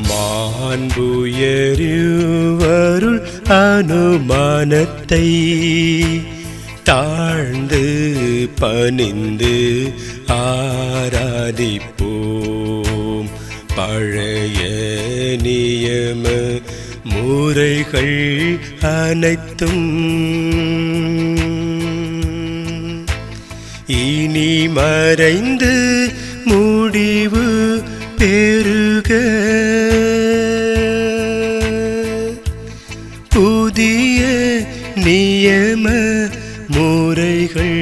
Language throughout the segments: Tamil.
அன்புயருவருள் அனுமானத்தை தாழ்ந்து பணிந்து ஆராதிப்போம். பழைய நியம முறைகள் அனைத்தும் இனி மறைந்து நியம முறைகள்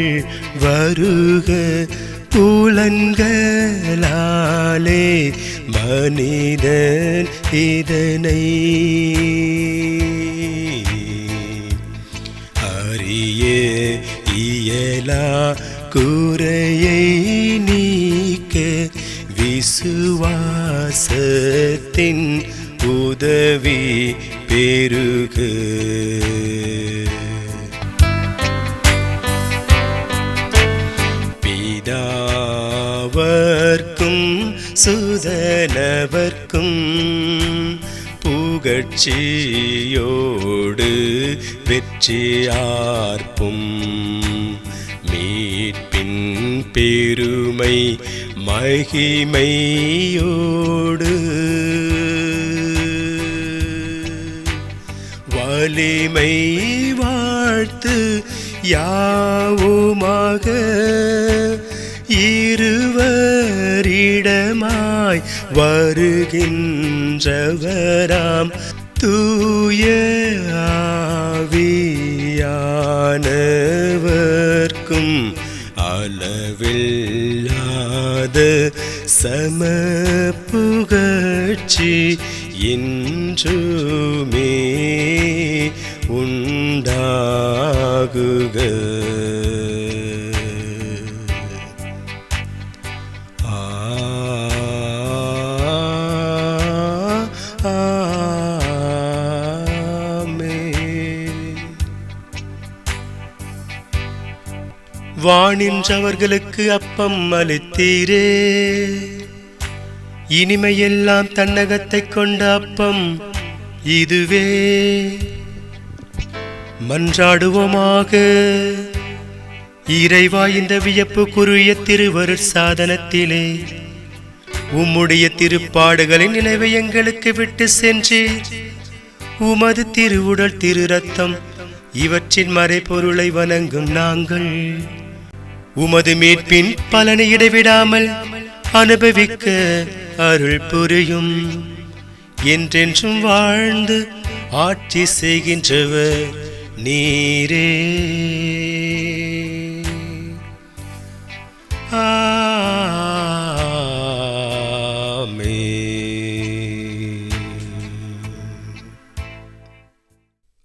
வருக புலன்களாலே மனிதன் இதனை அறிய இயலா குறையை நீக்க விசுவாசத்தின் உதவி பெருகு சுதனவர்க்கும் புகழ்ச்சியோடு வெற்றியார்ப்பும் மீட்பின் பெருமை மகிமையோடு வலிமை வாழ்த்து யாவுமாக இருவரிடமாய் வருகின்றவராம் தூய ஆவியானவர்க்கும் அளவில்லாத சம புகழ்ச்சி இன்றுமே உண்டாகுக. வாணின்றவர்களுக்கு அப்பம் அளித்தீரே. இனிமையெல்லாம் தன்னகத்தைக் கொண்ட அப்பம் இதுவே. மன்றாடுவோமாக. இறைவா இந்த வியப்புக்குரிய திருவருட் சாதனத்திலே உம்முடைய திருப்பாடுகளின் நினைவை எங்களுக்கு விட்டு சென்று உமது திருவுடல் திரு ரத்தம் இவற்றின் மறைபொருளை வணங்கும் நாங்கள் உமது மீட்பின் பலனை இடைவிடாமல் அனுபவிக்க அருள் புரியும் என்றென்றும் வாழ்ந்து ஆட்சி செய்கின்றவர் நீரே ஆமென்.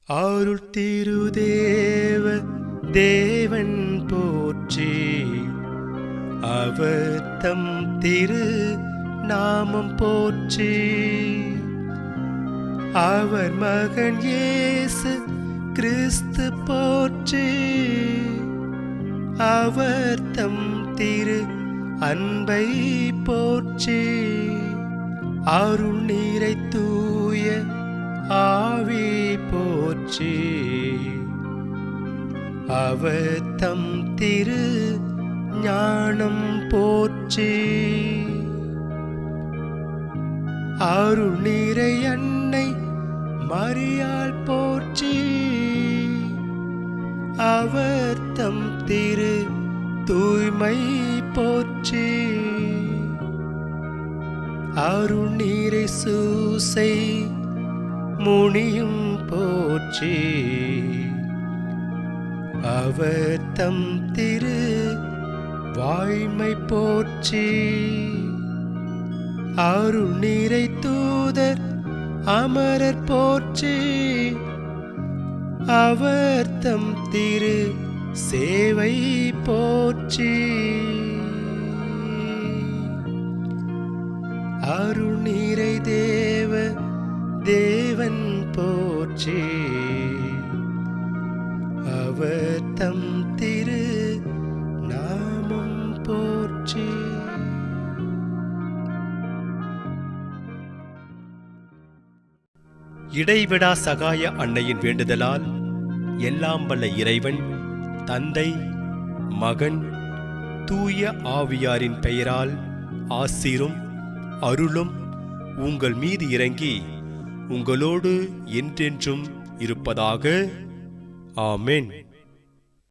அருள் திருதேவ தேவன் போற்றி அவர் தம் திரு நாமம் போற்றி அவர் மகன் இயேசு கிறிஸ்து போற்றி அவர் தம் திரு அன்பை போற்றி அருள் நீரை தூய ஆவி போற்றி அவர் தம் திரு ஞானம் போற்றி. அருள் நீரை அன்னை மறியால் போற்றி. அவர் தம் திரு தூய்மை போற்றி. அருள் நீரை சூசை முனியும் போற்றி. அவர் தம் திரு வாய்மை போற்றி. அருள் நீரை தூதர் அமரர் போற்றி. அவர் தம் திரு சேவை போற்றி. அருள் நீரை தேவ தேவன் போற்றி. தம் திரு நாமம் போற்றி. இடைவிடா சகாய அன்னையின் வேண்டுதலால் எல்லாம் வல்ல இறைவன் தந்தை மகன் தூய ஆவியாரின் பெயரால் ஆசீரும் அருளும் உங்கள் மீது இறங்கி உங்களோடு என்றென்றும் இருப்பதாக. ஆமென்.